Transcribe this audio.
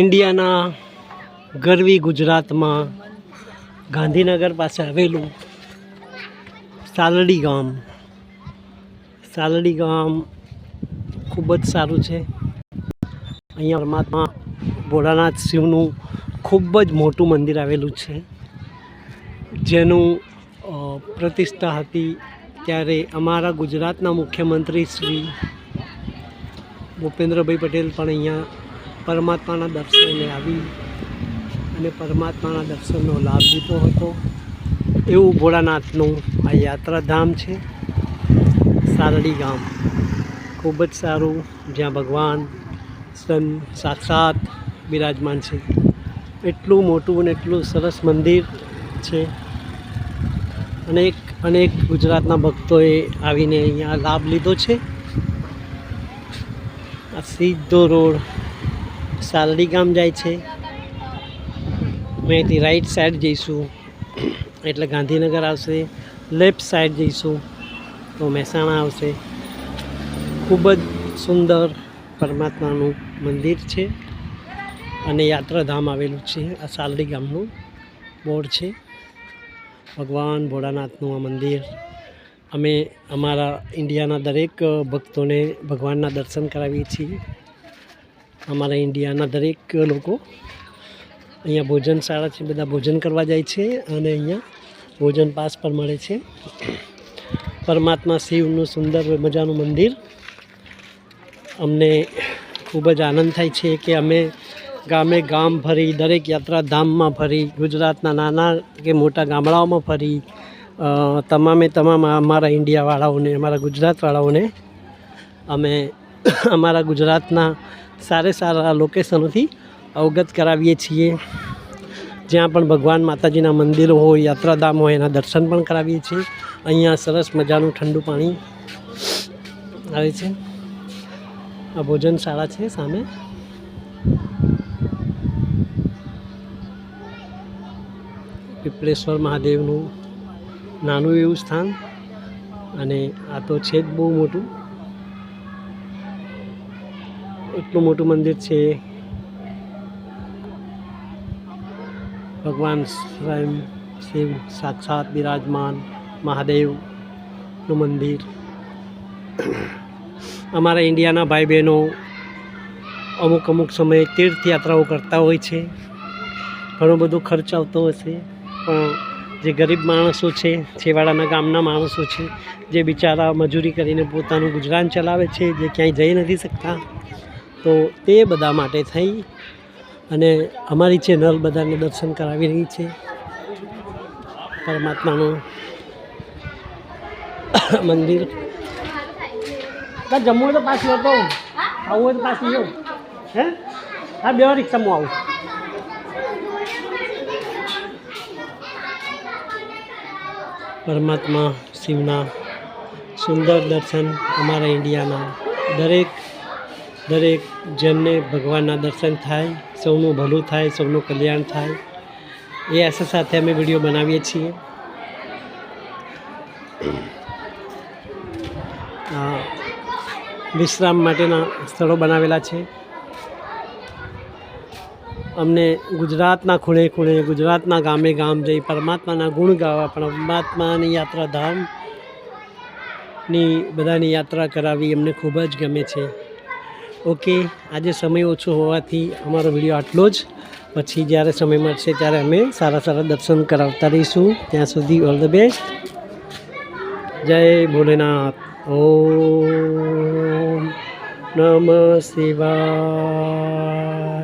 ઇન્ડિયાના ગરવી ગુજરાતમાં ગાંધીનગર પાસે આવેલું સાલડી ગામ. સાલડી ગામ ખૂબ જ સારું છે. અહીંયા પરમાત્મા ભોળાનાથ શિવનું ખૂબ જ મોટું મંદિર આવેલું છે. જેનું પ્રતિષ્ઠા હતી ત્યારે અમારા ગુજરાતના મુખ્યમંત્રી શ્રી ભૂપેન્દ્રભાઈ પટેલ પણ અહીંયા પરમાત્માના દર્શને આવી અને પરમાત્માના દર્શનનો લાભ લીધો હતો. એવું ભોળાનાથનું આ યાત્રાધામ છે, સારડી ગામ. ખૂબ જ સારું, જ્યાં ભગવાન સ્વયં સાક્ષાત બિરાજમાન છે. એટલું મોટું અને એટલું સરસ મંદિર છે. અનેક અનેક ગુજરાતના ભક્તોએ આવીને અહીંયા લાભ લીધો છે. આ સીધો રોડ સાલડી ગામ જાય છે. અહીંથી રાઈટ સાઈડ જઈશું. એટલે ગાંધીનગર આવશે. લેફ્ટ સાઈડ જઈશું. તો મહેસાણા આવશે. ખૂબ જ સુંદર પરમાત્માનું મંદિર છે. અને યાત્રાધામ આવેલું છે. આ સાલડી ગામનું બોર્ડ છે. ભગવાન ભોળાનાથનું આ મંદિર. અમે અમારા ઇન્ડિયાના દરેક ભક્તોને ભગવાનના દર્શન કરાવીએ છીએ. અમારા ઇન્ડિયાના દરેક લોકો અહીંયા ભોજનશાળા છે, બધા ભોજન કરવા જાય છે અને અહીંયા ભોજન પાસ પણ મળે છે. પરમાત્મા શિવનું સુંદર મજાનું મંદિર. અમને ખૂબ જ આનંદ થાય છે કે અમે ગામે ગામ ફરી, દરેક યાત્રાધામમાં ફરી, ગુજરાતના નાના કે મોટા ગામડાઓમાં ફરી તમામે તમામ અમારા ઇન્ડિયાવાળાઓને, અમારા ગુજરાતવાળાઓને અમે અમારા ગુજરાતના સારે સારા લોકેશનોથી અવગત કરાવીએ છીએ. જ્યાં પણ ભગવાન માતાજીના મંદિરો હોય, યાત્રાધામ હોય, એના દર્શન પણ કરાવીએ છીએ. અહીંયા સરસ મજાનું ઠંડુ પાણી આવે છે. આ ભોજનશાળા છે સામે. પીપળેશ્વર મહાદેવનું નાનું એવું સ્થાન. અને આ તો છે જ બહુ મોટું. એટલું મોટું મંદિર છે. ભગવાન સ્વયં શિવ સાક્ષાત બિરાજમાન મહાદેવનું મંદિર. અમારા ઇન્ડિયાના ભાઈ બહેનો અમુક અમુક સમયે તીર્થયાત્રાઓ કરતા હોય છે. ઘણો બધો ખર્ચ આવતો હશે. પણ જે ગરીબ માણસો છે, છેવાડાના ગામના માણસો છે, જે બિચારા મજૂરી કરીને પોતાનું ગુજરાન ચલાવે છે, જે ક્યાંય જઈ નથી શકતા. તો તે બધા માટે થઈ અને અમારી ચેનલ બધાને દર્શન કરાવી રહી છે. પરમાત્માનું મંદિર. જમવું હોય તો પાછું હતો આવું. હોય તો પાછું જવું હે? હા બે રિક્ષામાં આવું. પરમાત્મા શિવના સુંદર દર્શન અમારા ઇન્ડિયાના દરેક દરેક જનને ભગવાનના દર્શન થાય, સૌનું ભલું થાય, સૌનું કલ્યાણ થાય, એ આશા સાથે અમે વીડિયો બનાવીએ છીએ. વિશ્રામ માટેના સ્થળો બનાવેલા છે. અમને ગુજરાતના ખૂણે ખૂણે, ગુજરાતના ગામે ગામ જઈ પરમાત્માના ગુણ ગાવા, પરમાત્માની યાત્રા ધામની બધાની યાત્રા કરાવી અમને ખૂબ જ ગમે છે. ઓકે, આજે સમય ઓછો હોવાથી અમારો વીડિયો આટલો જ. પછી જ્યારે સમય મળશે ત્યારે અમે સારા સારા દર્શન કરાવતા રહીશું. ત્યાં સુધી ઓલ ધ બેસ્ટ જય ભોલેનાથ. ઓમ નમ શિવાય.